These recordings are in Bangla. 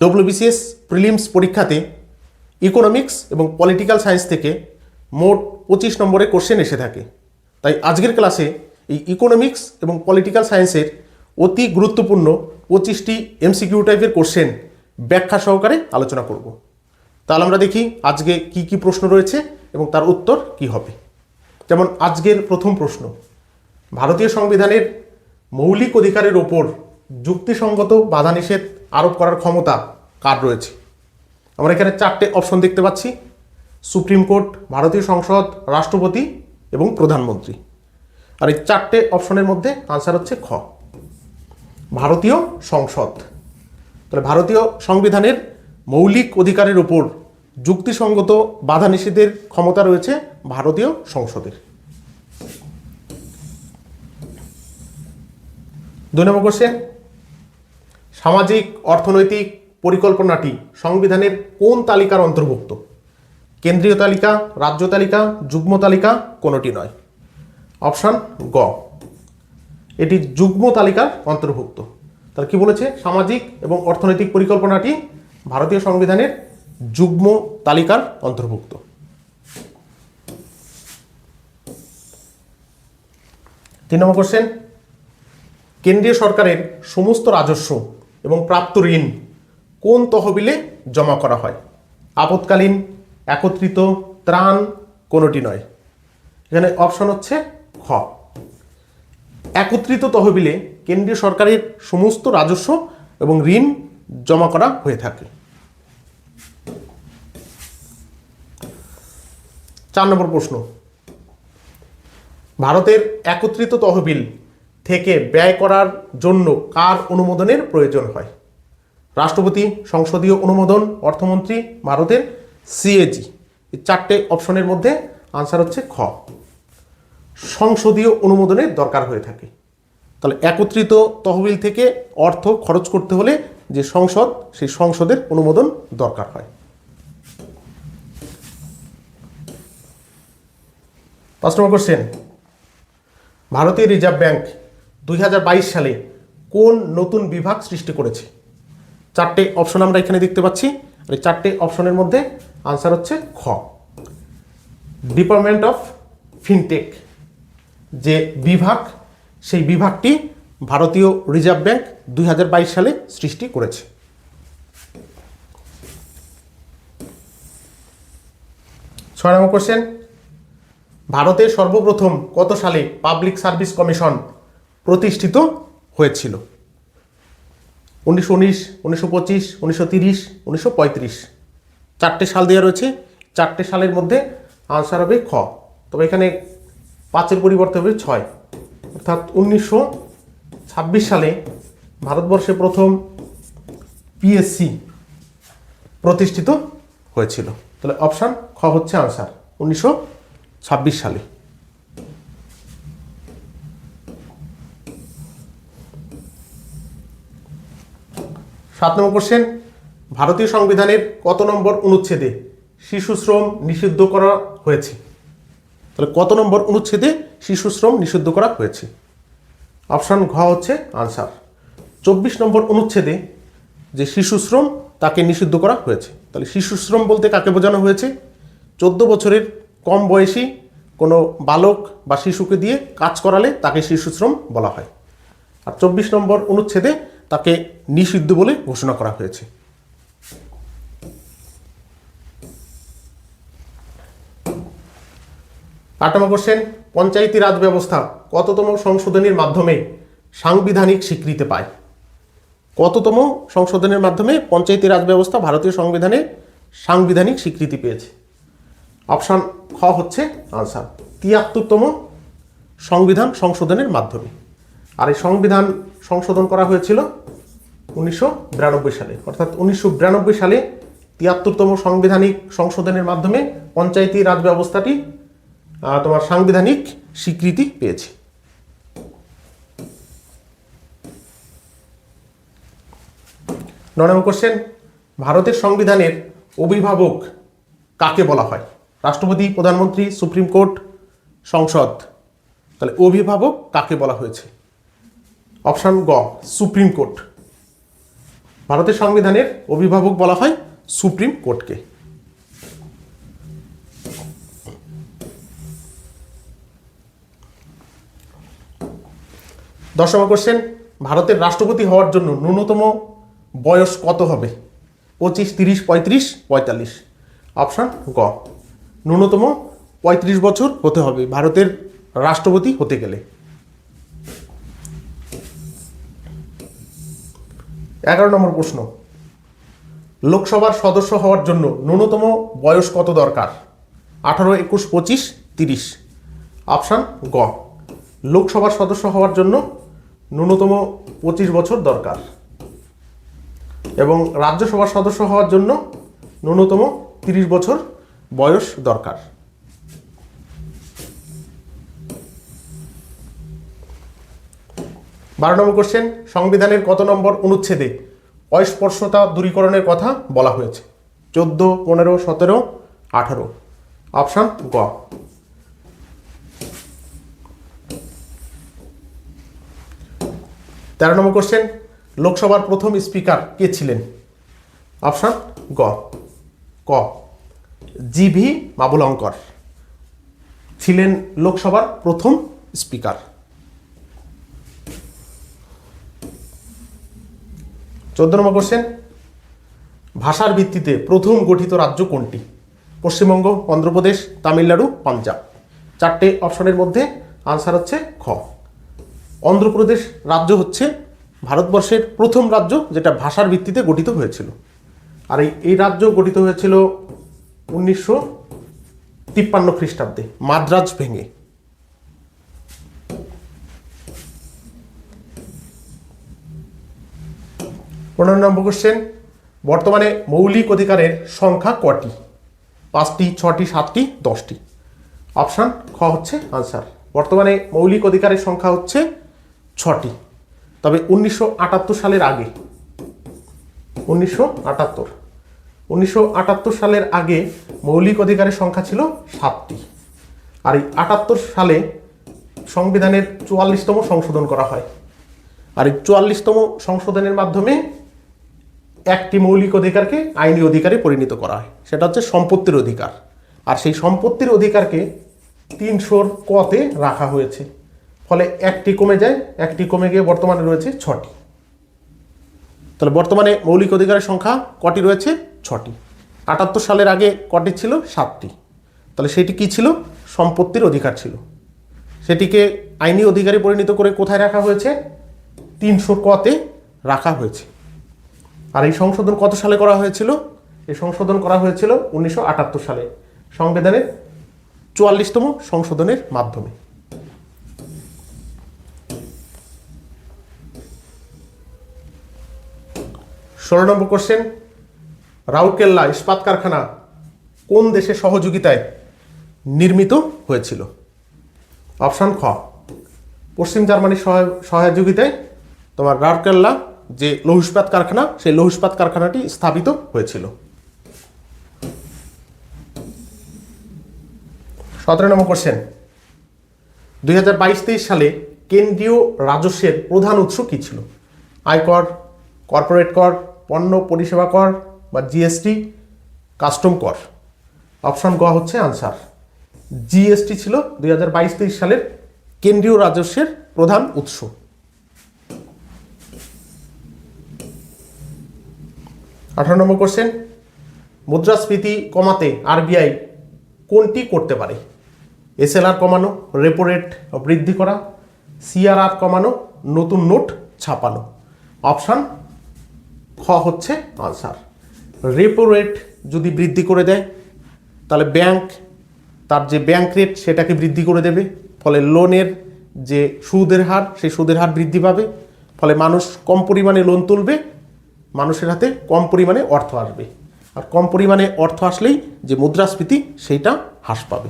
ডব্লিউবিসিএস প্রিলিমস পরীক্ষাতে ইকোনমিক্স এবং পলিটিক্যাল সায়েন্স থেকে মোট পঁচিশ নম্বরে কোশ্চেন এসে থাকে। তাই আজকের ক্লাসে এই ইকোনমিক্স এবং পলিটিক্যাল সায়েন্সের অতি গুরুত্বপূর্ণ পঁচিশটি এমসিকিউ টাইপের কোশ্চেন ব্যাখ্যা সহকারে আলোচনা করব। তাহলে আমরা দেখি আজকে কি কি প্রশ্ন রয়েছে এবং তার উত্তর কি হবে। যেমন আজকের প্রথম প্রশ্ন, ভারতীয় সংবিধানের মৌলিক অধিকারের ওপর যুক্তিসঙ্গত বাধা নিষেধ আরোপ করার ক্ষমতা কার রয়েছে? আমরা এখানে চারটে অপশন দেখতে পাচ্ছি। সুপ্রিম কোর্ট, ভারতীয় সংসদ, রাষ্ট্রপতি এবং প্রধানমন্ত্রী। আর এই চারটে অপশনের মধ্যে আনসার হচ্ছে খ। ভারতীয় সংসদ। তাহলে ভারতীয় সংবিধানের মৌলিক অধিকারের উপর যুক্তিসঙ্গত বাধা নিষেধের ক্ষমতা রয়েছে ভারতীয় সংসদের। দুই নম্বর কোশ্চেন সামাজিক, অর্থনৈতিক পরিকল্পনাটি সংবিধানের কোন তালিকার অন্তর্ভুক্ত? কেন্দ্রীয় তালিকা, রাজ্য তালিকা, যুগ্ম তালিকা, কোনোটি নয়। অপশান গ। এটি যুগ্ম তালিকার অন্তর্ভুক্ত। তার কি বলেছে? সামাজিক এবং অর্থনৈতিক পরিকল্পনাটি ভারতীয় সংবিধানের যুগ্ম তালিকার অন্তর্ভুক্ত। তিন নম্বর কোশ্চেন কেন্দ্রীয় সরকারের সমস্ত রাজস্ব এবং প্রাপ্ত ঋণ কোন তহবিলে জমা করা হয়? আপৎকালীন, একত্রিত, ত্রাণ কোনোটি নয়। এখানে অপশন হচ্ছে খ। একত্রিত তহবিলে কেন্দ্রীয় সরকারের সমস্ত রাজস্ব এবং ঋণ জমা করা হয়ে থাকে। চার নম্বর প্রশ্ন। ভারতের একত্রিত তহবিল থেকে ব্যয় করার জন্য কার অনুমোদনের প্রয়োজন হয়? রাষ্ট্রপতি, সংসদীয় অনুমোদন, অর্থমন্ত্রী, ভারতের সিএজি এই চারটে অপশনের মধ্যে আনসার হচ্ছে খ। সংসদীয় অনুমোদনের দরকার হয়ে থাকে। তাহলে একত্রিত তহবিল থেকে অর্থ খরচ করতে হলে যে সংসদ, সেই সংসদের অনুমোদন দরকার হয়। পাঁচ নম্বর কোশ্চেন ভারতীয় রিজার্ভ ব্যাংক দুই হাজার বাইশ সালে কোন নতুন বিভাগ সৃষ্টি করেছে? চারটে অপশন আমরা এখানে দেখতে পাচ্ছি। আর এই চারটে অপশনের মধ্যে আনসার হচ্ছে খ। ডিপার্টমেন্ট অফ ফিনটেক যে বিভাগ, সেই বিভাগটি ভারতীয় রিজার্ভ ব্যাংক দুই হাজার বাইশ সালে সৃষ্টি করেছে। ছয় নম্বর কোশ্চেন ভারতে সর্বপ্রথম কত সালে পাবলিক সার্ভিস কমিশন প্রতিষ্ঠিত হয়েছিল। উনিশশো উনিশ, উনিশশো পঁচিশ, উনিশশো তিরিশ, উনিশশো পঁয়ত্রিশ। চারটে সাল দেওয়া রয়েছে। চারটে সালের মধ্যে আনসার হবে খ। তবে এখানে পাঁচের পরিবর্তে হবে ছয়। অর্থাৎ উনিশশো ছাব্বিশ সালে ভারতবর্ষে প্রথম পিএসসি প্রতিষ্ঠিত হয়েছিল। তাহলে অপশান খ হচ্ছে আনসার উনিশশো ছাব্বিশ সালে। সাত নম্বর কোশ্চেন ভারতীয় সংবিধানের কত নম্বর অনুচ্ছেদে শিশু শ্রম নিষিদ্ধ করা হয়েছে? তাহলে কত নম্বর অনুচ্ছেদে শিশু শ্রম নিষিদ্ধ করা হয়েছে? অপশান ঘ হচ্ছে আনসার চব্বিশ নম্বর অনুচ্ছেদে যে শিশু শ্রম তাকে নিষিদ্ধ করা হয়েছে। তাহলে শিশু শ্রম বলতে কাকে বোঝানো হয়েছে? চোদ্দ বছরের কম বয়সী কোনো বালক বা শিশুকে দিয়ে কাজ করালে তাকে শিশু শ্রম বলা হয়। আর চব্বিশ নম্বর অনুচ্ছেদে তাকে নিষিদ্ধ বলে ঘোষণা করা হয়েছে। আট নম্বর কোশ্চেন, পঞ্চায়েতি রাজ ব্যবস্থা কততম সংশোধনীর মাধ্যমে সাংবিধানিক স্বীকৃতি পায়? কততম সংশোধনের মাধ্যমে পঞ্চায়েতি রাজ ব্যবস্থা ভারতীয় সংবিধানে সাংবিধানিক স্বীকৃতি পেয়েছে? অপশান খ হচ্ছে আনসার, তিয়াত্তরতম সংবিধান সংশোধনের মাধ্যমে। আর এই সংবিধান সংশোধন করা হয়েছিল উনিশশো বিরানব্বই সালে। অর্থাৎ উনিশশো বিরানব্বই সালে তিয়াত্তরতম সাংবিধানিক সংশোধনের মাধ্যমে পঞ্চায়েতি রাজ ব্যবস্থাটি তোমার সাংবিধানিক স্বীকৃতি পেয়েছে। নয় নম্বর কোশ্চেন, ভারতের সংবিধানের অভিভাবক কাকে বলা হয়? রাষ্ট্রপতি, প্রধানমন্ত্রী, সুপ্রিম কোর্ট, সংসদ। তাহলে অভিভাবক কাকে বলা হয়েছে? অপশান গ, সুপ্রিম কোর্ট। ভারতের সংবিধানের অভিভাবক বলা হয় সুপ্রিম কোর্টকে। দশ নম্বর কোশ্চেন, ভারতের রাষ্ট্রপতি হওয়ার জন্য ন্যূনতম বয়স কত হবে? পঁচিশ, তিরিশ, পঁয়ত্রিশ, পঁয়তাল্লিশ। অপশান গ, ন্যূনতম পঁয়ত্রিশ বছর হতে হবে ভারতের রাষ্ট্রপতি হতে গেলে। এগারো নম্বর প্রশ্ন। লোকসভার সদস্য হওয়ার জন্য ন্যূনতম বয়স কত দরকার? আঠারো, একুশ, পঁচিশ, তিরিশ। অপশান গ। লোকসভার সদস্য হওয়ার জন্য ন্যূনতম পঁচিশ বছর দরকার। এবং রাজ্যসভার সদস্য হওয়ার জন্য ন্যূনতম তিরিশ বছর বয়স দরকার। বারো নম্বর কোশ্চেন সংবিধানের কত নম্বর অনুচ্ছেদে অস্পর্শতা দূরীকরণের কথা বলা হয়েছে? চোদ্দ, পনেরো, সতেরো, আঠারো। অপশান গ। তেরো নম্বর কোশ্চেন লোকসভার প্রথম স্পিকার কে ছিলেন? অপশান গ। ক। জি ভি মাবুলঙ্কর ছিলেন লোকসভার প্রথম স্পিকার। চোদ্দ নম্বর কোশ্চেন ভাষার ভিত্তিতে প্রথম গঠিত রাজ্য কোনটি? পশ্চিমবঙ্গ, অন্ধ্রপ্রদেশ, তামিলনাড়ু, পাঞ্জাব। চারটে অপশনের মধ্যে আনসার হচ্ছে খ। অন্ধ্রপ্রদেশ রাজ্য হচ্ছে ভারতবর্ষের প্রথম রাজ্য যেটা ভাষার ভিত্তিতে গঠিত হয়েছিল। আর এই রাজ্য গঠিত হয়েছিল উনিশশো তিপ্পান্ন খ্রিস্টাব্দে, মাদ্রাজ ভেঙে। পনেরো নম্বর কোশ্চেন বর্তমানে মৌলিক অধিকারের সংখ্যা কটি? পাঁচটি, ছটি, সাতটি, দশটি। অপশান খ হচ্ছে আনসার বর্তমানে মৌলিক অধিকারের সংখ্যা হচ্ছে ছটি। তবে উনিশশো আটাত্তর সালের আগে, উনিশশো আটাত্তর, উনিশশো সালের আগে মৌলিক অধিকারের সংখ্যা ছিল সাতটি। আর এই আটাত্তর সালে সংবিধানের চুয়াল্লিশতম সংশোধন করা হয়। আর এই চুয়াল্লিশতম সংশোধনের মাধ্যমে একটি মৌলিক অধিকারকে আইনি অধিকারে পরিণত করা হয়। সেটা হচ্ছে সম্পত্তির অধিকার। আর সেই সম্পত্তির অধিকারকে তিনশোর কতে রাখা হয়েছে। ফলে একটি কমে যায়, একটি কমে গিয়ে বর্তমানে রয়েছে ছটি। তাহলে বর্তমানে মৌলিক অধিকারের সংখ্যা কটি রয়েছে? ছটি। আটাত্তর সালের আগে কটি ছিল? সাতটি। তাহলে সেটি কি ছিল? সম্পত্তির অধিকার ছিল। সেটিকে আইনি অধিকারে পরিণত করে কোথায় রাখা হয়েছে? তিনশো কতে রাখা হয়েছে। আর এই সংশোধন কত সালে করা হয়েছিল? এই সংশোধন করা হয়েছিল উনিশশো আটাত্তর সালে, সংবিধানের চুয়াল্লিশতম সংশোধনের মাধ্যমে। ষোলো নম্বর কোশ্চেন রাউরকেল্লা ইস্পাত কারখানা কোন দেশের সহযোগিতায় নির্মিত হয়েছিল? অপশান খ, পশ্চিম জার্মানির সহায়- সহযোগিতায় তোমার রাউরকেল্লা যে লৌহ ইস্পাত কারখানা, সেই লৌহ ইস্পাত কারখানাটি স্থাপিত হয়েছিল। সতেরো নম্বর কোশ্চেন দুই হাজার বাইশ তেইশ সালে কেন্দ্রীয় রাজস্বের প্রধান উৎস কী ছিল? আয়কর, কর্পোরেট কর, পণ্য পরিষেবা কর বা জিএসটি কাস্টম কর? অপশন গ হচ্ছে আনসার জিএসটি ছিল দুই হাজার বাইশ তেইশ সালের কেন্দ্রীয় রাজস্বের প্রধান উৎস। আঠারো নম্বর কোশ্চেন মুদ্রাস্ফীতি কমাতে আরবিআই কোনটি করতে পারে? এসএলআর কমানো রেপো রেট বৃদ্ধি করা সিআরআর কমানো, নতুন নোট ছাপানো? অপশান খ হচ্ছে আনসার রেপো রেট যদি বৃদ্ধি করে দেয়, তাহলে ব্যাংক তার যে ব্যাংক রেট সেটাকে বৃদ্ধি করে দেবে। ফলে লোনের যে সুদের হার, সেই সুদের হার বৃদ্ধি পাবে। ফলে মানুষ কম পরিমাণে লোন তুলবে মানুষের হাতে কম পরিমাণে অর্থ আসবে। আর কম পরিমাণে অর্থ আসলেই যে মুদ্রাস্ফীতি, সেইটা হ্রাস পাবে।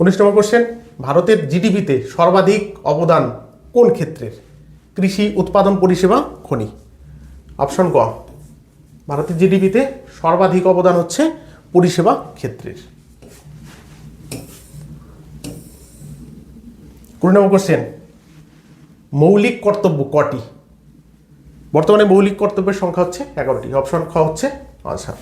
উনিশ নম্বর কোশ্চেন ভারতের জিডিপিতে সর্বাধিক অবদান কোন ক্ষেত্রের? কৃষি উৎপাদন পরিষেবা, খনি। অপশন গ ভারতের জিডিপিতে সর্বাধিক অবদান হচ্ছে পরিষেবা ক্ষেত্রের। কুড়ি কোশ্চেন মৌলিক কর্তব্য কটি? বর্তমানে মৌলিক কর্তব্যের সংখ্যা হচ্ছে এগারোটি। অপশন খ হচ্ছে আচ্ছা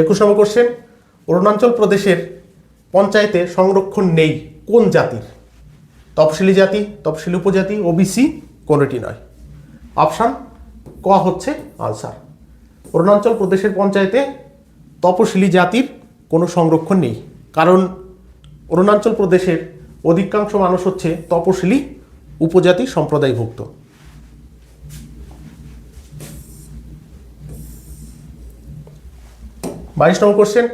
একুশ নম্বর কোশ্চেন অরুণাচল প্রদেশের পঞ্চায়েতে সংরক্ষণ নেই কোন জাতির? তফসিলি জাতি, তফসিলি উপজাতি ওবিসি কোনোটি নয়। অপশান ক হচ্ছে আনসার অরুণাচল প্রদেশের পঞ্চায়েতে তপশিলি জাতির কোনো সংরক্ষণ নেই। কারণ অরুণাচল প্রদেশের অধিকাংশ মানুষ হচ্ছে তপশিলি উপজাতি সম্প্রদায়ভুক্ত। বাইশ নম্বর কোশ্চেন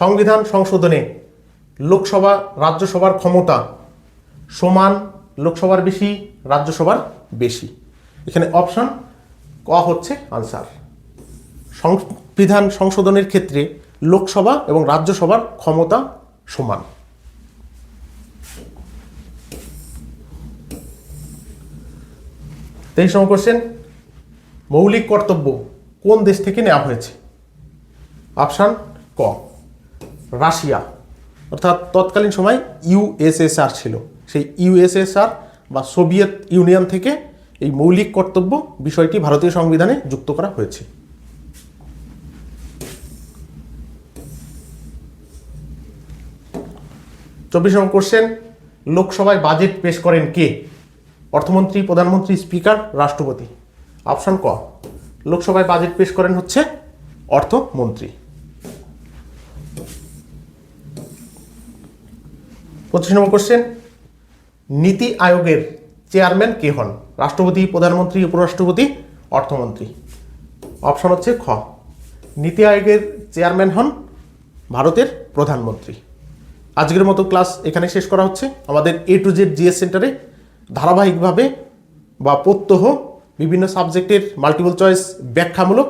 সংবিধান সংশোধনে লোকসভা, রাজ্যসভার ক্ষমতা সমান লোকসভার বেশি, রাজ্যসভার বেশি। এখানে অপশন ক হচ্ছে আনসার সংবিধান সংশোধনের ক্ষেত্রে লোকসভা এবং রাজ্যসভার ক্ষমতা সমান। তেইশ নম্বর কোশ্চেন মৌলিক কর্তব্য কোন দেশ থেকে নেওয়া হয়েছে? অপশান ক, রাশিয়া। অর্থাৎ তৎকালীন সময় ইউএসএসআর ছিল। সেই ইউএসএসআর বা সোভিয়েত ইউনিয়ন থেকে এই মৌলিক কর্তব্য বিষয়টি ভারতীয় সংবিধানে যুক্ত করা হয়েছে। চব্বিশ নম্বর কোশ্চেন, লোকসভায় বাজেট পেশ করেন কে? অর্থমন্ত্রী, প্রধানমন্ত্রী, স্পিকার, রাষ্ট্রপতি। অপশন ক, লোকসভায় বাজেট পেশ করেন হচ্ছে অর্থমন্ত্রী। পঁচিশ নম্বর কোশ্চেন, নীতি আয়োগের চেয়ারম্যান কে হন? রাষ্ট্রপতি, প্রধানমন্ত্রী, উপরাষ্ট্রপতি, অর্থমন্ত্রী। অপশন হচ্ছে খ, নীতি আয়োগের চেয়ারম্যান হন ভারতের প্রধানমন্ত্রী। আজকের মতো ক্লাস এখানে শেষ করা হচ্ছে। আমাদের এ টু জেড জিএস সেন্টারে ধারাবাহিকভাবে বা প্রত্যহ বিভিন্ন সাবজেক্টের মাল্টিপল চয়েস ব্যাখ্যামূলক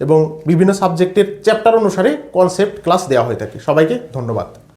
এবং বিভিন্ন সাবজেক্টের চ্যাপ্টার অনুসারে কনসেপ্ট ক্লাস দেওয়া হয়ে থাকে। সবাইকে ধন্যবাদ।